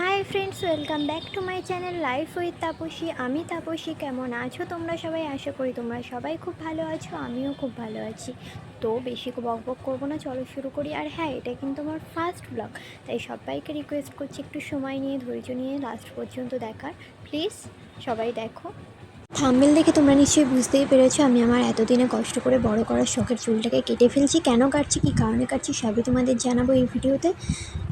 Hi friends welcome back to my channel life with Tapasi আমি তাপসী, কেমন আছো তোমরা সবাই? আশা করি তোমরা সবাই খুব ভালো আছো, আমিও খুব ভালো আছি। তো বেশি বক বক করব না, চলো শুরু করি। আর হ্যাঁ এটা কিন্তু আমার ফার্স্ট ব্লগ তাই সবাইকে রিকোয়েস্ট করছি একটু সময় নিয়ে, ধৈর্য নিয়ে লাস্ট পর্যন্ত দেখার। প্লিজ সবাই দেখো। থাম্বেল দেখে তোমরা নিশ্চয়ই বুঝতেই পেরেছ, আমি আমার এতদিনে কষ্ট করে বড় করার শখের চুলটাকে কেটে ফেলছি। কেন কাটছি, কী কারণে কাটছি, সবই তোমাদের জানাব এই ভিডিওতে।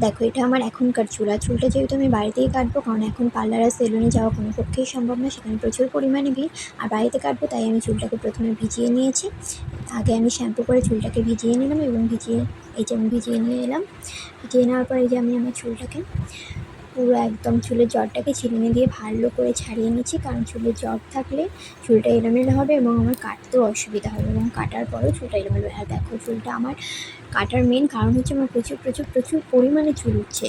দেখো, এটা আমার এখনকার চুল, আর চুলটা যেহেতু আমি বাড়িতেই কাটবো, কারণ এখন পার্লার আর সেলুনে যাওয়া কোনো পক্ষেই সম্ভব না, সেখানে প্রচুর পরিমাণে ভিড়, আর বাড়িতে কাটবো, তাই আমি চুলটাকে প্রথমে ভিজিয়ে নিয়েছি। আগে আমি শ্যাম্পু করে চুলটাকে ভিজিয়ে নিলাম এবং ভিজিয়ে, এই যে আমি ভিজিয়ে নিয়ে এলাম। ভিজিয়ে নেওয়ার পরে যে আমি আমার চুলটাকে পুরো একদম চুলের জটটাকে ছিলুনি দিয়ে ভালো করে ছাড়িয়ে নিচ্ছি, কারণ চুলের জট থাকলে চুলটা এলোমেলো হবে এবং আমার কাটতেও অসুবিধা হবে এবং কাটার পরেও চুলটা এলোমেলো। আর দেখো, চুলটা আমার কাটার মেন কারণ হচ্ছে আমার প্রচুর প্রচুর প্রচুর পরিমাণে চুল উঠছে।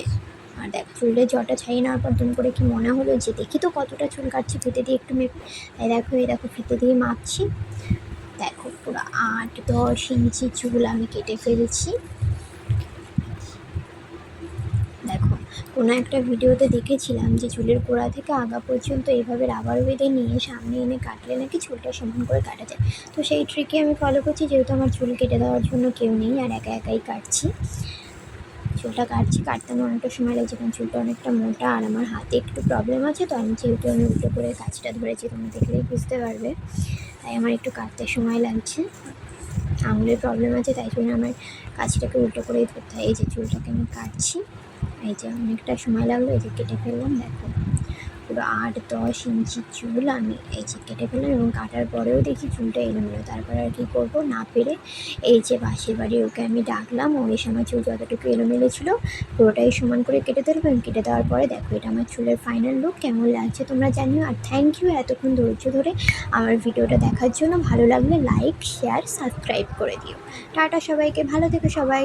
আর দেখো, চুলের জটা ছাড়িয়ে নেওয়ার পর তুমি করে কি মনে হলো যে, দেখি তো কতটা চুল কাটছি, ফিতে দিয়ে একটু মেপে তাই দেখো, এই দেখো, ফিতে দিয়ে মাপছি। দেখো, পুরো আট, দশ ইঞ্চি চুল আমি কেটে ফেলেছি দেখো কোনো একটা ভিডিওতে দেখেছিলাম যে চুলের গোড়া থেকে আগা পর্যন্ত এইভাবে রাবার বেঁধে নিয়ে সামনে এনে কাটলে নাকি চুলটা সমান করে কাটা যায়। তো সেই ট্রিকে আমি ফলো করছি, যেহেতু আমার চুল কেটে দেওয়ার জন্য কেউ নেই আর একা একাই কাটছি। চুলটা কাটছি কাটতে আমার অনেকটা সময় লাগছে কারণ চুলটা অনেকটা মোটা আর আমার হাতে একটু প্রবলেম আছে, তো আমি যেহেতু আমি উল্টো করে কাজটা ধরেছি, তোমরা দেখলেই বুঝতে পারবে। তাই আমার একটু কাটতে সময় লাগছে। আঙুলের প্রবলেম আছে, তাই জন্য আমার কাজটাকে উল্টো করেই ধরতে হয়। এই যে চুলটাকে আমি কাটছি, এই যে অনেকটা সময় লাগল, এই যে কেটে ফেললাম, দেখো। পুরো আট, দশ ইঞ্চি চুল আমি এই যে কেটে ফেললাম এবং কাটার পরেও দেখি চুলটা এলোমেলো। তারপরে আর কী করব? না পেরে এই যে পাশের বাড়ি ওকে আমি ডাকলাম। ও এসে আমার চুল যতটুকু এলোমেলো ছিল পুরোটাই সমান করে কেটে দেবো এবং কেটে দেওয়ার পরে দেখো, এটা আমার চুলের ফাইনাল লুক কেমন লাগছে তোমরা জানিও। আর থ্যাংক ইউ এতক্ষণ ধৈর্য ধরে আমার ভিডিওটা দেখার জন্য। ভালো লাগলে লাইক শেয়ার সাবস্ক্রাইব করে দিও। টাটা সবাইকে। ভালো থেকো সবাই।